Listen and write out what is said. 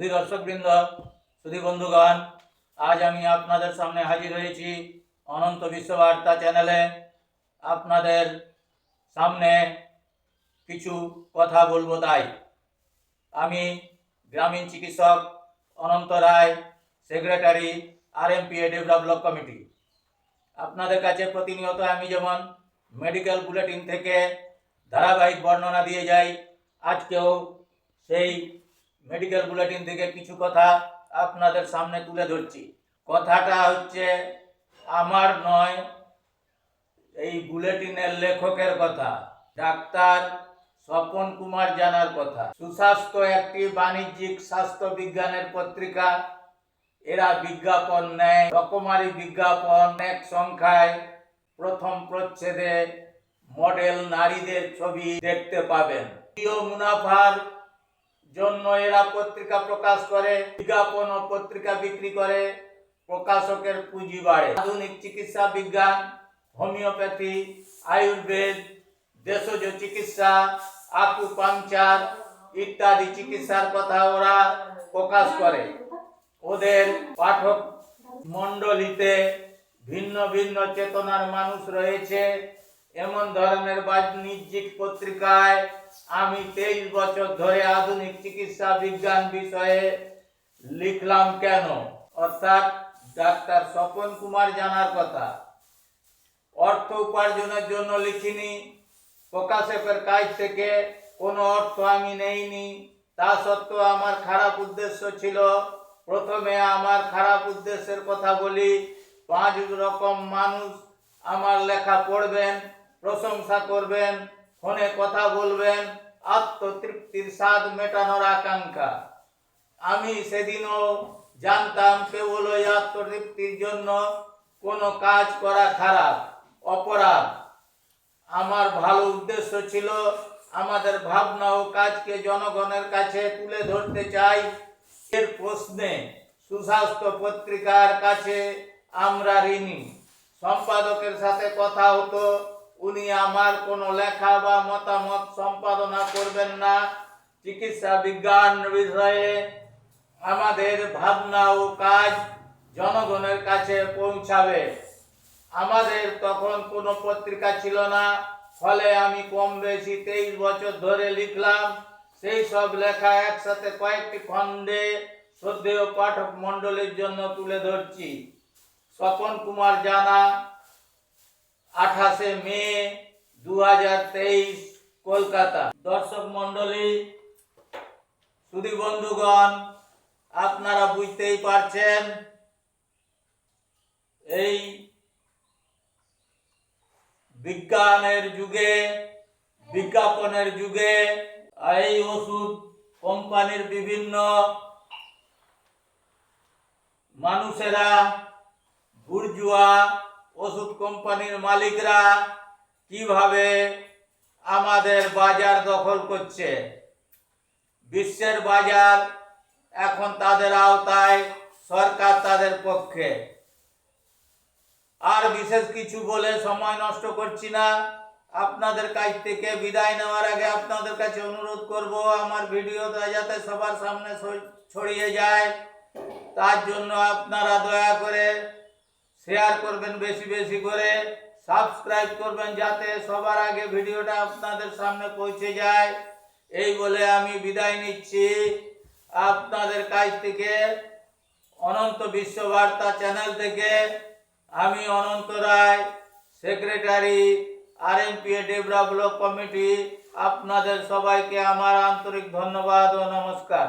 শুধু দর্শকবৃন্দ শুধু বন্ধুগণ, আজ আমি আপনাদের সামনে হাজির হয়েছি অনন্ত বিশ্ববার্তা চ্যানেলে। আপনাদের সামনে কিছু কথা বলব তাই। আমি গ্রামীণ চিকিৎসক Ananta Ray, secretary R M P develop committee. আপনাদের কাছে প্রতিনিয়ত আমি যেমন মেডিকেল বুলেটিন থেকে ধারাবাহিক বর্ণনা দিয়ে যাই, আজকেও সেই মেডিকেল বুলেটিন থেকে কিছু কথা আপনাদের সামনে তুলে ধরছি। কথাটা হচ্ছে, আমার নয়, এই বুলেটিনের লেখকের কথা, ডাক্তার স্বপন কুমার জানার কথা। সুস্বাস্থ্য একটি বাণিজ্যিক স্বাস্থ্য বিজ্ঞানের পত্রিকা। এরা বিজ্ঞাপন নেয়, রকমারি বিজ্ঞাপন, এক সংখ্যায় প্রথম প্রচ্ছেদে মডেল নারীদের ছবি দেখতে পাবেন। প্রিয় মুনাফার জন্য এরা পত্রিকা প্রকাশ করে, বিজ্ঞাপন ও পত্রিকা বিক্রি করে, প্রকাশকের পুঁজি বাড়ে। আধুনিক চিকিৎসা বিজ্ঞান, হোমিওপ্যাথি, আয়ুর্বেদ, দেশজ চিকিৎসা, আকুপাংচার ইত্যাদি চিকিৎসার কথা ওরা প্রকাশ করে। ওদের পাঠক মণ্ডলীতে ভিন্ন ভিন্ন চেতনার মানুষ রয়েছে। এমন ধরনের বাণিজ্যিক পত্রিকায় আমি তেইশ বছর ধরে আধুনিক চিকিৎসা বিজ্ঞান বিষয়ে লিখলাম কেন? অর্থাৎ ডাক্তার স্বপন কুমার জানার কথা। অর্থ উপার্জনের জন্য লিখিনি। প্রকাশকের কাছ থেকে কোনো অর্থ আমি নেইনি। তা সত্ত্বেও আমার খারাপ উদ্দেশ্য ছিল। প্রথমে আমার খারাপ উদ্দেশ্যের কথা বলি। পাঁচ রকম মানুষ আমার লেখা পড়বেন, প্রশংসা করবেন ফোনে কথা বলবেন, আত্মতৃপ্তির স্বাদ মেটানোর আকাঙ্ক্ষা। আমি সেদিনও জানতাম কেবল ওই আত্মতৃপ্তির জন্য কোনো কাজ করা খারাপ, অপরাধ। আমার ভালো উদ্দেশ্য ছিল আমাদের ভাবনা ও কাজকে জনগণের কাছে তুলে ধরতে চাই। এর প্রশ্নে সুস্বাস্থ্য পত্রিকার কাছে আমরা ঋণী। সম্পাদকের সাথে কথা হতো উনি আমার কোনো লেখা বা মতামত সম্পাদনা করবেন না। চিকিৎসা বিজ্ঞান বিষয়ে আমাদের ভাবনা ও কাজ জনগণের কাছে পৌঁছাবে। আমাদের তখন কোনো পত্রিকা ছিল না, ফলে আমি কম বেশি তেইশ বছর ধরে লিখলাম। সেই সব লেখা একসাথে কয়েকটি খণ্ডে শ্রদ্ধেয় পাঠক মণ্ডলীর জন্য তুলে ধরছি। স্বপন কুমার জানা আঠাশে মে দু কলকাতা। দর্শক মণ্ডলী, সুধী বন্ধুগণ, আপনারা বুঝতেই পারছেন, এই বিজ্ঞানের যুগে, বিজ্ঞাপনের যুগে, এই ওষুধ কোম্পানির বিভিন্ন মানুষেরা, বুর্জুয়া ওষুধ কোম্পানির মালিকরা কীভাবে আমাদের বাজার দখল করছে? বিশ্বের বাজার এখন তাদের আওতায়, সরকার তাদের পক্ষে। আর বিশেষ কিছু বলে সময় নষ্ট করছি না। আপনাদের কাছ থেকে বিদায় নেওয়ার আগে আপনাদের কাছে অনুরোধ করব, আমার ভিডিওটা যাতে সবার সামনে ছড়িয়ে যায়। তার জন্য আপনারা দয়া করে শেয়ার করবেন বেশি বেশি করে সাবস্ক্রাইব করবেন যাতে সবার আগে ভিডিওটা আপনাদের সামনে পৌঁছে যায়। এই বলে আমি বিদায় নিচ্ছি। আপনাদের কাছ থেকে অনন্ত বিশ্ববার্তা চ্যানেল থেকে আমি Ananta Ray, secretary R M P A develop committee, আপনাদের সবাইকে আমার আন্তরিক ধন্যবাদ ও নমস্কার।